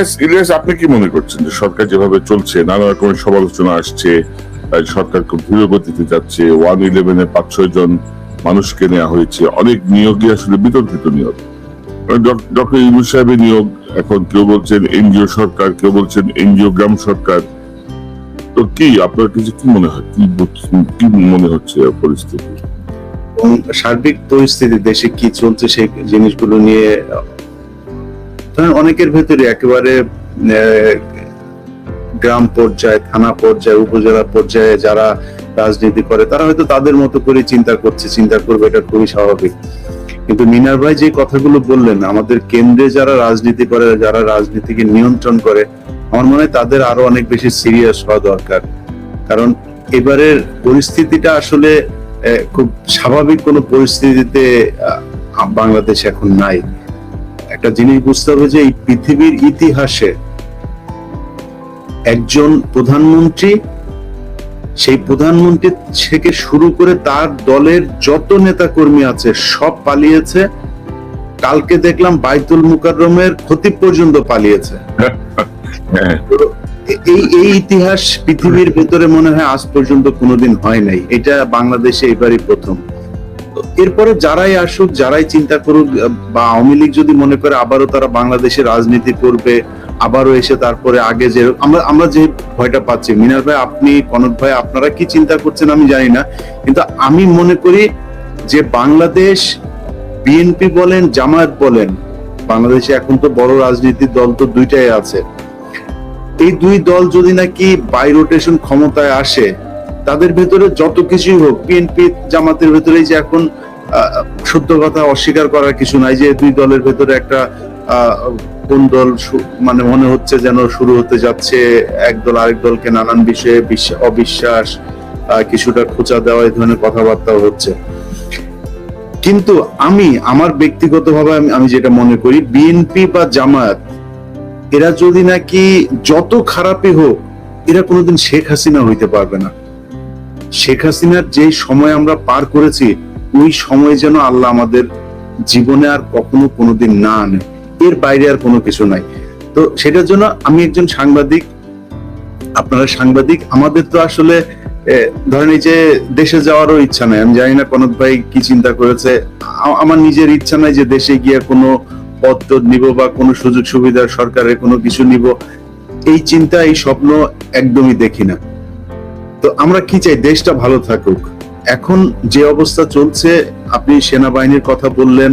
ইলিয়াস ইলিয়াস, আপনি কি মনে করছেন যে সরকার যেভাবে চলছে, নানা রকমের সমালোচনা আসছে সরকার খুব ধীর গতিতে যাচ্ছে ওয়ান ইলেভেনে পাঁচ ছয় জন মানুষকে নেওয়া হয়েছে, অনেক নিয়োগই আসলে বিতর্কিত নিয়োগ। ডক্টর ইউনুস সাহেবের নিয়োগ, এখন কেউ বলছেন এনজিও সরকার, কেউ বলছেন এনজিও গ্রাম সরকার। তো কি, আপনার কিছু কি মনে হয়, কি কি মনে হচ্ছে পরিস্থিতি? সার্বিক পরিস্থিতি, দেশে কি চলছে সেই জিনিসগুলো নিয়ে অনেকের ভেতরে একেবারে গ্রাম পর্যায়ে, থানা পর্যায়ে, উপজেলা পর্যায়ে যারা রাজনীতি করে, তারা হয়তো তাদের মতো করে চিন্তা করছে, চিন্তা করবে, এটা খুবই স্বাভাবিক। কিন্তু মিনার ভাই যে কথাগুলো বললেন, আমাদের কেন্দ্রে যারা রাজনীতি করে, যারা রাজনীতিকে নিয়ন্ত্রণ করে, আমার মনে হয় তাদের আরও অনেক বেশি সিরিয়াস হওয়া দরকার। কারণ এবারের পরিস্থিতিটা আসলে খুব স্বাভাবিক কোনো পরিস্থিতিতে বাংলাদেশ এখন নাই। একটা জিনিস বুঝতে হবে যে এই পৃথিবীর ইতিহাসে একজন প্রধানমন্ত্রী সেই প্রধানমন্ত্রী থেকে শুরু করে তার দলের যত নেতা কর্মী আছে সব পালিয়েছে। কালকে দেখলাম বাইতুল মুকাররমের ক্ষতি পর্যন্ত পালিয়েছে। হ্যাঁ। এই এই ইতিহাস পৃথিবীর ভেতরে মনে হয় আজ পর্যন্ত কোনোদিন হয় নাই। এটা বাংলাদেশে এবারই প্রথম। এরপরে যারাই আসুক, যারাই চিন্তা করুক, বা আওয়ামী লীগ যদি মনে করে আবারও তারা বাংলাদেশে রাজনীতি করবে, আবারও এসে তারপরে আগে যে, আমরা আমরা যে ভয়টা পাচ্ছি। মিনার ভাই, আপনি, কনক ভাই, আপনারা কি চিন্তা করছেন আমি জানি না। কিন্তু আমি মনে করি যে বাংলাদেশ বিএনপি বলেন, জামায়াত বলেন, বাংলাদেশে এখন তো বড় রাজনীতির দল তো দুইটাই আছে। এই দুই দল যদি নাকি বাই রোটেশন ক্ষমতায় আসে তাদের ভেতরে যত কিছুই হোক বিএনপি জামাতের ভেতরে যে এখন সত্য কথা অস্বীকার করার কিছু নাই যে দুই দলের ভেতরে একটা কোন দল মানে মনে হচ্ছে যেন শুরু হতে যাচ্ছে, এক দল আরেক দলকে নানান বিষয়ে অবিশ্বাস কিছুটা খোঁচা দেওয়া, এই ধরনের কথাবার্তা হচ্ছে। কিন্তু আমি, আমার ব্যক্তিগতভাবে আমি যেটা মনে করি বিএনপি বা জামায়াত, এরা যদি নাকি যত খারাপই হোক, এরা কোনোদিন শেখ হাসিনা হইতে পারবে না। শেখ হাসিনার যে সময় আমরা পার করেছি, ওই সময় যেন আল্লাহ আমাদের জীবনে আর কখনো কোনোদিন না আনে। এর বাইরে আর কোনো কিছু নাই। তো সেটার জন্য আমি একজন সাংবাদিক, আপনারা সাংবাদিক, আমাদের তো আসলে ধরেন এই যে দেশে যাওয়ারও ইচ্ছা নাই। আমি জানি না কনক ভাই কি চিন্তা করেছে। আমার নিজের ইচ্ছা নাই যে দেশে গিয়ে কোনো পদ নিব বা কোনো সুযোগ সুবিধা সরকারের কোনো কিছু নিব। এই চিন্তা, এই স্বপ্ন একদমই দেখি না। তো আমরা কি চাই? দেশটা ভালো থাকুক। এখন যে অবস্থা চলছে, আপনি সেনাবাহিনীর কথা বললেন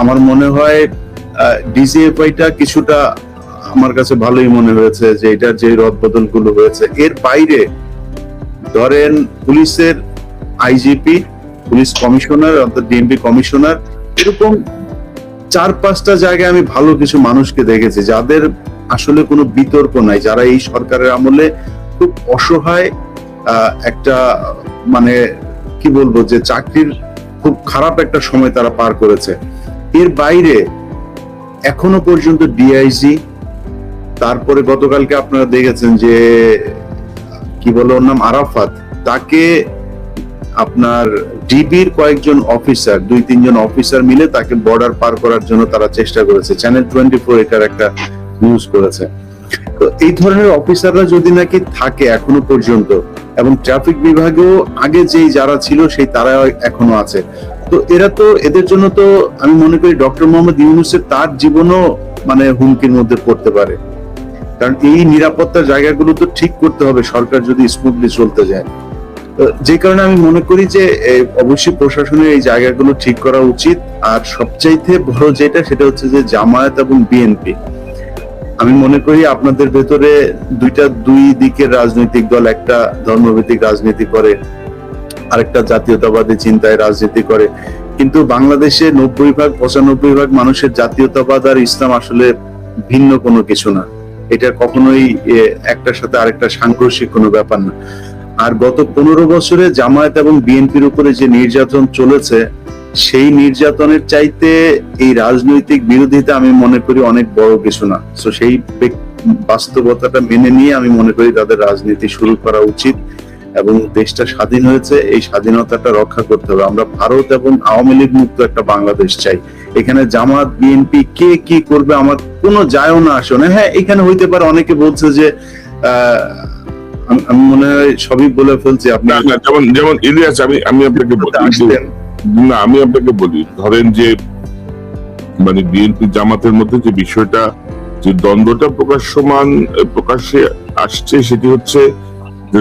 আমার মনে হয় ডিজিএফআইটা কিছুটা আমার কাছে ভালোই মনে হয়েছে যে এটার যে রদবদলগুলো হয়েছে। এর বাইরে ধরেন পুলিশের আইজিপি, পুলিশ কমিশনার, অর্থাৎ ডিএমপি কমিশনার, এরকম চার পাঁচটা জায়গায় আমি ভালো কিছু মানুষকে দেখেছি, যাদের আসলে কোনো বিতর্ক নাই, যারা এই সরকারের আমলে খুব অসহায় একটা মানে কি বলব যে চাকরির খুব খারাপ একটা সময় তারা পার করেছে। এর বাইরে এখনও পর্যন্ত ডিআইজি তারপরে গতকালকে আপনারা দেখেছেন যে, কি বলে ওর নাম, আরাফাত, তাকে আপনার ডিবির কয়েকজন অফিসার দুই, তিনজন অফিসার মিলে তাকে বর্ডার পার করার জন্য তারা চেষ্টা করেছে। চ্যানেল টোয়েন্টি ফোর এটার একটা নিউজ করেছে। তো এই ধরনের অফিসাররা যদি নাকি থাকে এখনও পর্যন্ত, এবং ট্রাফিক বিভাগেও আগে যেই যারা ছিল সেই তারা এখনও আছে। তো এরা তো এদের জন্য তো আমি মনে করি ডক্টর মোহাম্মদ ইউনুসের তার জীবনও মানে হুমকির মধ্যে পড়তে পারে। কারণ এই নিরাপত্তার জায়গাগুলো তো ঠিক করতে হবে, সরকার যদি স্মুথলি চলতে যায়। যে কারণে আমি মনে করি যে অবশ্যই প্রশাসনের এই জায়গাগুলো ঠিক করা উচিত। আর সবচাইতে বড় যেটা, সেটা হচ্ছে যে জামায়াত এবং বিএনপি। আমি মনে করি আপনাদের ভেতরে দুইটা দুই দিকের রাজনৈতিক দল, একটা ধর্মভিত্তিক রাজনীতি করে, আরেকটা জাতীয়তাবাদী চিন্তায় রাজনীতি করে। কিন্তু বাংলাদেশে নব্বই ভাগ, পঁচানব্বই ভাগ মানুষের জাতীয়তাবাদ আর ইসলাম আসলে ভিন্ন কোনো কিছু না। এটা কখনোই একটার সাথে আরেকটা সাংঘর্ষিক কোনো ব্যাপার না। আর গত পনেরো বছরে জামায়াত এবং বিএনপির উপরে যে নির্যাতন চলেছে সেই নির্যাতনের চাইতে এই রাজনৈতিক বিরোধিতা আমি মনে করি অনেক বড় কিছু না। তো সেই বাস্তবতাটা মেনে নিয়ে আমি মনে করি তাদের রাজনীতি শুরু করা উচিত এবং দেশটা স্বাধীন হয়েছে এই স্বাধীনতাটা রক্ষা করতে হবে। আমরা ভারত এবং আওয়ামী লীগ মুক্ত একটা বাংলাদেশ চাই। এখানে জামাত বিএনপি কে কি করবে আমার কোনো যায়ও না আসে। না হ্যাঁ এখানে হইতে পারে অনেকে বলছে যে আহ, আমি- মনে হয় সবই বলে ফেলছি। আপনি যেমন যেমন ইলিয়াস আমি আমি আপনাকে না আমি আপনাকে বলি ধরেন যে মানে বিএনপি জামাতের মধ্যে যে বিষয়টা যে দ্বন্দ্বটা প্রকাশ্যমান প্রকাশ্যে আসছে সেটি হচ্ছে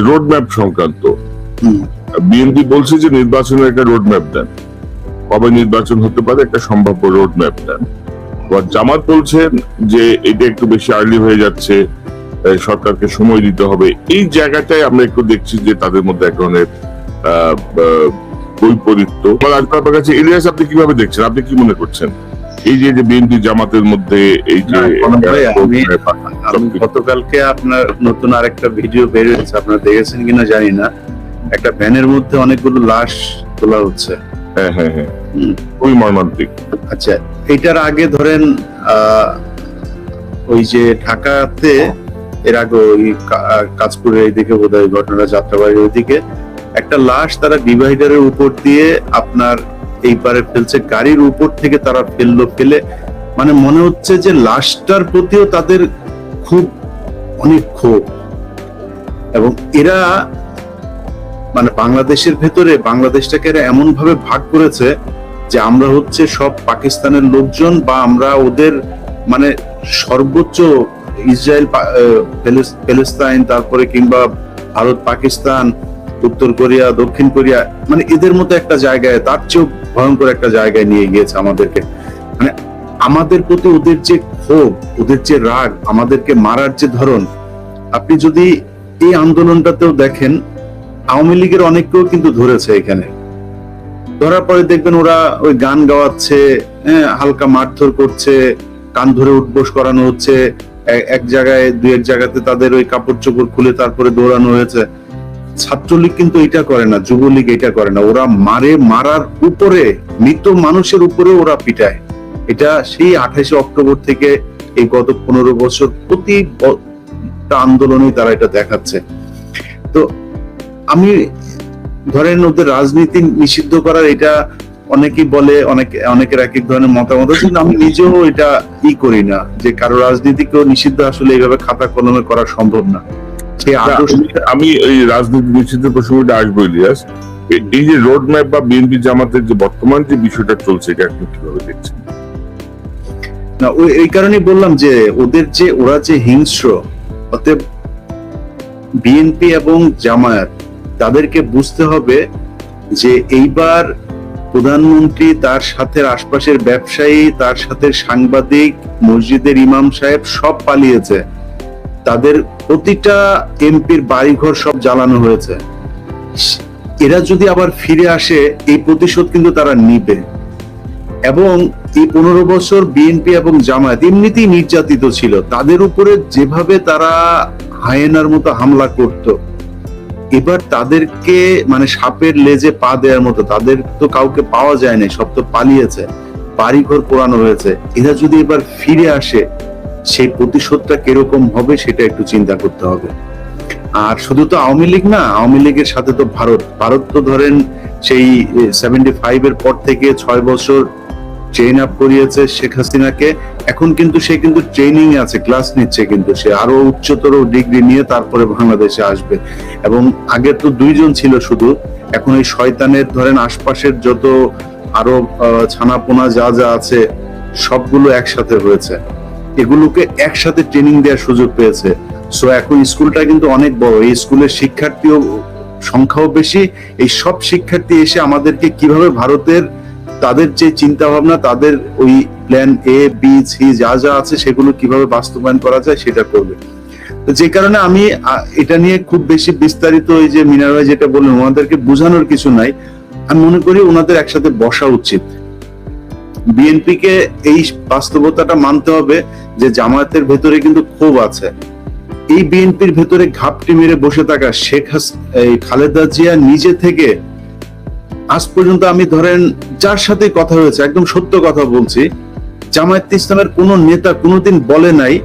রোড ম্যাপ সংক্রান্ত বিএনপি বলছে যে নির্বাচনের একটা রোড ম্যাপ দেন। কবে নির্বাচন হতে পারে একটা সম্ভাব্য রোড ম্যাপ দেন। আবার জামাত বলছেন যে এটা একটু বেশি আর্লি হয়ে যাচ্ছে সরকারকে সময় দিতে হবে। এই জায়গাটায় আমরা একটু দেখছি যে তাদের মধ্যে এক ধরনের আপনার কাছে ইলিয়াস আপনি কীভাবে দেখছেন? আপনি কি মনে করছেন? এই যে বিএনপি জামাতের মধ্যে এই যে গতকালকে আপনার নতুন আরেকটা ভিডিও বের হয়েছে আপনারা দেখেছেন কিনা জানি না। একটা ভ্যানের মধ্যে অনেকগুলো লাশ তোলা হচ্ছে। হ্যাঁ হ্যাঁ হ্যাঁ। মর্মান্তিক। আচ্ছা এটার আগে ধরেন আহ, ওই যে ঢাকাতে এর আগে ওই কা- আহ, এইদিকে বোধ হয় ঘটনা যাত্রাবাড়ির ওইদিকে একটা লাশ তারা ডিভাইডারের উপর দিয়ে আপনার এই পারে ফেলছে। গাড়ির উপর থেকে তারা ফেলল, ফেলে। মানে মনে হচ্ছে যে লাশটার প্রতিও তাদের খুব অনেক ক্ষোভ। এবং এরা মানে বাংলাদেশের ভেতরে, বাংলাদেশটাকে এরা এমন ভাবে ভাগ করেছে যে আমরা হচ্ছে সব পাকিস্তানের লোকজন বা আমরা ওদের মানে সর্বোচ্চ ইসরায়েল প্যালেস্তাইন তারপরে কিংবা ভারত, পাকিস্তান উত্তর কোরিয়া দক্ষিণ কোরিয়া মানে এদের মতো একটা জায়গায় তার চেয়েও ভয়ঙ্কর একটা জায়গায় নিয়ে গিয়েছে আমাদেরকে। মানে আমাদের প্রতি ওদের যে ক্ষোভ ওদের যে রাগ আমাদেরকে মারার যে ধরন আপনি যদি এই আন্দোলনটাতেও দেখেন আওয়ামী লীগের অনেককেও কিন্তু ধরেছে এখানে। ধরার পরে দেখবেন ওরা ওই গান গাওয়াচ্ছে হ্যাঁ, হালকা মারধর করছে কান ধরে উঠবোস করানো হচ্ছে এক জায়গায় দুই এক জায়গাতে তাদের ওই কাপড় চোপড় খুলে তারপরে দৌড়ানো হয়েছে। ছাত্রলীগ কিন্তু এটা করে না, যুবলীগ এটা করে না। ওরা মারে, মারার উপরে, মৃত মানুষের উপরে ওরা পিটায়। এটা সেই আঠাশে অক্টোবর থেকে এই গত পনেরো বছর প্রতি আন্দোলনেই তারা এটা দেখাচ্ছে। তো আমি, ধরেন ওদের রাজনীতি নিষিদ্ধ করার এটা অনেকেই বলে, অনেক, অনেকের এক এক ধরনের মতামত আছে, কিন্তু আমি নিজেও এটা ই করি না যে কারও রাজনীতিকেও নিষিদ্ধ আসলে এইভাবে খাতা কলমে করা সম্ভব না। আমি এই রাজনীতি নিষিদ্ধের প্রসঙ্গটা আসব ইলিয়াস। এই যে রোড ম্যাপ বা বিএনপি জামাতের যে বর্তমান যে বিষয়টা চলছে এটা আপনি কীভাবে দেখছেন? না ওই এই কারণেই বললাম যে ওদের যে ওরা যে হিংস্র অতএব বিএনপি এবং জামায়াত তাদেরকে বুঝতে হবে যে এইবার প্রধানমন্ত্রী তার সাথে আশপাশের ব্যবসায়ী তার সাথে সাংবাদিক মসজিদের ইমাম সাহেব সব পালিয়েছে। তাদের প্রতিটা এমপির বাড়িঘর সব জ্বালানো হয়েছে। এরা যদি আবার ফিরে আসে, এই প্রতিশোধ কিন্তু তারা নিবে। এবং এই পনেরো বছর বিএনপি এবং জামায়াত এমনিতেই নির্যাতিত ছিল। তাদের উপরে যেভাবে তারা হায়েনার মতো হামলা করত, এবার তাদেরকে মানে সাপের লেজে পা দেওয়ার মতো, তাদের তো কাউকে পাওয়া যায় না সব তো পালিয়েছে, বাড়িঘর পোড়ানো হয়েছে। এরা যদি এবার ফিরে আসে সেই প্রতিশোধটা কীরকম হবে সেটা একটু চিন্তা করতে হবে। আর শুধু তো আওয়ামী লীগ না, আওয়ামী লীগের সাথে তো ভারত। ভারত তো ধরেন সেই সেভেন্টি ফাইভ এর পর থেকে ছয় বছর ট্রেন আপ করিয়েছে শেখ হাসিনাকে। এখন কিন্তু সে কিন্তু ট্রেনিং আছে ক্লাস নিচ্ছে কিন্তু সে। আরও উচ্চতর ডিগ্রি নিয়ে তারপরে বাংলাদেশে আসবে। এবং আগে তো দুইজন ছিল শুধু। এখন এই শয়তানের ধরেন আশপাশের যত আরও ছানাপোনা যা যা আছে, সবগুলো একসাথে হয়েছে। এগুলোকে একসাথে ট্রেনিং দেওয়ার সুযোগ পেয়েছে। সো এখন স্কুলটা কিন্তু অনেক বড়। এই স্কুলের শিক্ষার্থীও সংখ্যাও বেশি। এই সব শিক্ষার্থী এসে আমাদেরকে কীভাবে ভারতের তাদের যে চিন্তা ভাবনা তাদের ওই প্ল্যান এ বি সি যা যা আছে সেগুলো কীভাবে বাস্তবায়ন করা যায় সেটা করবে। যে কারণে আমি এটা নিয়ে খুব বেশি বিস্তারিত ওই যে মিনার ভাই যেটা বললেন, ওনাদেরকে বোঝানোর কিছু নাই। আমি মনে করি ওনাদের একসাথে বসা উচিত। বিএনপি কে এই বাস্তবতাটা মানতে হবে যে জামায়াতের ভেতরে কিন্তু ক্ষোভ আছে। এই বিএনপির ভেতরে ঘাপটি মেরে বসে থাকা শেখ এই খালেদা জিয়া নিজে থেকে, আজ পর্যন্ত আমি ধরেন যার সাথে কথা হয়েছে, একদম সত্য কথা বলছি, জামায়াত ইসলামের কোন নেতা কোনোদিন বলে নাই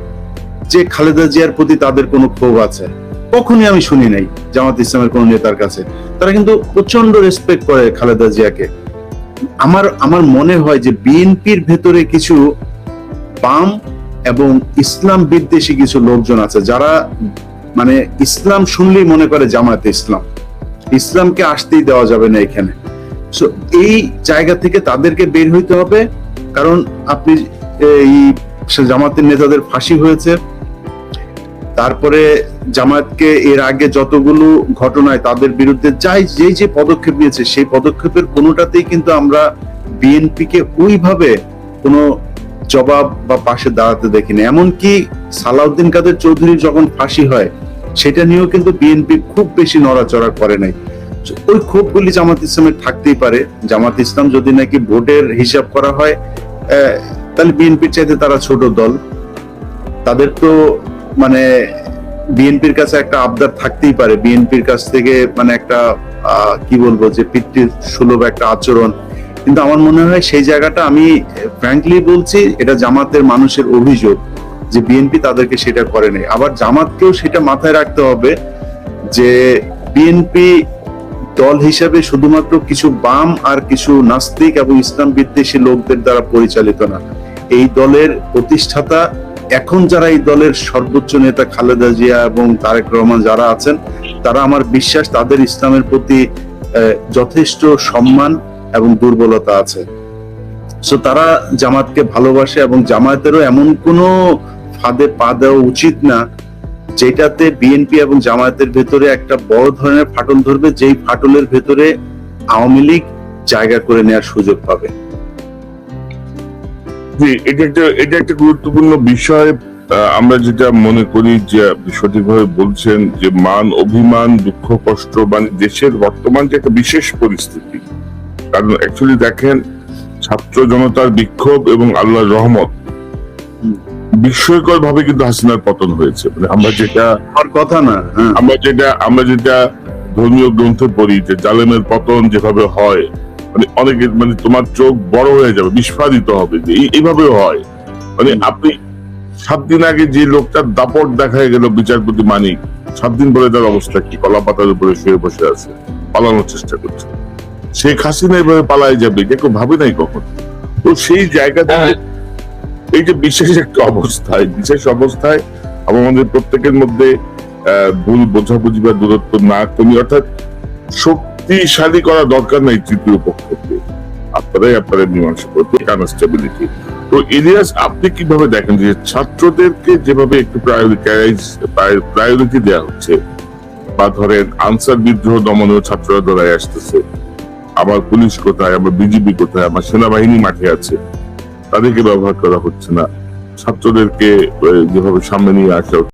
যে খালেদা জিয়ার প্রতি তাদের কোনো ক্ষোভ আছে। কখনই আমি শুনি নাই জামাত ইসলামের কোন নেতার কাছে। তারা কিন্তু প্রচণ্ড রেসপেক্ট করে খালেদা জিয়াকে। আমার আমার মনে হয় যে বিএনপির ভেতরে কিছু বাম এবং ইসলাম বিদ্বেষী কিছু লোকজন আছে যারা মানে ইসলাম শুনলেই মনে করে জামায়াতে ইসলাম। ইসলামকে আসতেই দেওয়া যাবে না এখানে। সো এই জায়গা থেকে তাদেরকে বের হইতে হবে। কারণ আপনি, এই জামাতের নেতাদের ফাঁসি হয়েছে। তারপরে জামায়াতকে এর আগে যতগুলো ঘটনায় তাদের বিরুদ্ধে যাই যে যে পদক্ষেপ নিয়েছে, সেই পদক্ষেপের কোনোটাতেই কিন্তু আমরা বিএনপিকে ওইভাবে কোনো জবাব বা পাশে দাঁড়াতে দেখিনি। এমনকি সালাউদ্দিন কাদের চৌধুরী যখন ফাঁসি হয়, সেটা নিয়েও কিন্তু বিএনপি খুব বেশি নড়াচড়া করে নাই। ওই ক্ষোভগুলি জামাত ইসলামের থাকতেই পারে। জামাত ইসলাম যদি নাকি ভোটের হিসাব করা হয় তাহলে বিএনপির চাইতে তারা ছোট দল। তাদের তো মানে বিএনপির কাছে একটা আবদার থাকতেই পারে। বিএনপির কাছ থেকে মানে একটা কি বলব যে পিতৃ সুলভ একটা আচরণ কিন্তু আমার মনে হয় সেই জায়গাটা আমি ফ্র্যাঙ্কলি বলছি, এটা জামাতের মানুষের অভিযোগ যে বিএনপি তাদেরকে সেটা করে নাই। আবার জামাতকেও সেটা মাথায় রাখতে হবে যে বিএনপি দল হিসাবে শুধুমাত্র কিছু বাম আর কিছু নাস্তিক এবং ইসলাম বিদ্বেষী লোকদের দ্বারা পরিচালিত না। এই দলের প্রতিষ্ঠাতা, এখন যারা এই দলের সর্বোচ্চ নেতা খালেদা জিয়া এবং তারেক রহমান যারা আছেন, তারা আমার বিশ্বাস তাদের ইসলামের প্রতি যথেষ্ট সম্মান এবং দুর্বলতা আছে। সো তারা জামাতকে ভালোবাসে এবং জামায়াতেরও এমন কোনো ফাঁদে পা দেওয়া উচিত না, যেটাতে বিএনপি এবং জামায়াতের ভেতরে একটা বড় ধরনের ফাটল ধরবে, যেই ফাটলের ভেতরে আওয়ামী লীগ জায়গা করে নেওয়ার সুযোগ পাবে। এটা একটা এটা একটা গুরুত্বপূর্ণ বিষয়। আমরা যেটা মনে করি যে সঠিকভাবে বলছেন যে মান, অভিমান, দুঃখ, কষ্ট মানে দেশের বর্তমান যে একটা বিশেষ পরিস্থিতি কারণ অ্যাকচুয়ালি দেখেন ছাত্র জনতার বিক্ষোভ এবং আল্লাহর রহমত বিস্ময়কর ভাবে কিন্তু হাসিনার পতন হয়েছে। মানে আমরা যেটা কথা না হ্যাঁ। আমরা যেটা আমরা যেটা ধর্মীয় গ্রন্থে পড়ি যে জালেমের পতন যেভাবে হয় মানে অনেকে মানে তোমার চোখ বড় হয়ে যাবে বিস্ফারিত হবে যে এইভাবে হয়। মানে আপনি সাত দিন আগে যে লোকটার দাপট দেখা গেল বিচারপতি মানিক সাত দিন পরে তার অবস্থা কি? কলা পাতার উপরে শুয়ে বসে আছে পালানোর চেষ্টা করছে। শেখ হাসিনা এভাবে পালায় যাবে এটা কেউ ভাবে নাই কখন। তো সেই জায়গা থেকে এই যে বিশেষ একটা অবস্থায় বিশেষ অবস্থায় আমাদের প্রত্যেকের মধ্যে ভুল বোঝাবুঝি বা দূরত্ব না কমি অর্থাৎ শক্তিশালী করা দরকার নাই তৃতীয় পক্ষকে। আপনারাই আপনারা মীমাংসা করতে কনস্টেবিলিটি তো ইলিয়াস আপনি কীভাবে দেখেন যে ছাত্রদেরকে যেভাবে একটু প্রায়োরিটি দেওয়া হচ্ছে বা ধরেন আনসার বিদ্রোহ দমনেও ছাত্ররা দৌড়ায় আসতেছে আমার পুলিশ কোথায় আমার বিজেপি কোথায় আমার সেনাবাহিনী মাঠে আছে, তাদেরকে ব্যবহার করা হচ্ছে না। ছাত্রদেরকে যেভাবে সামনে নিয়ে আসা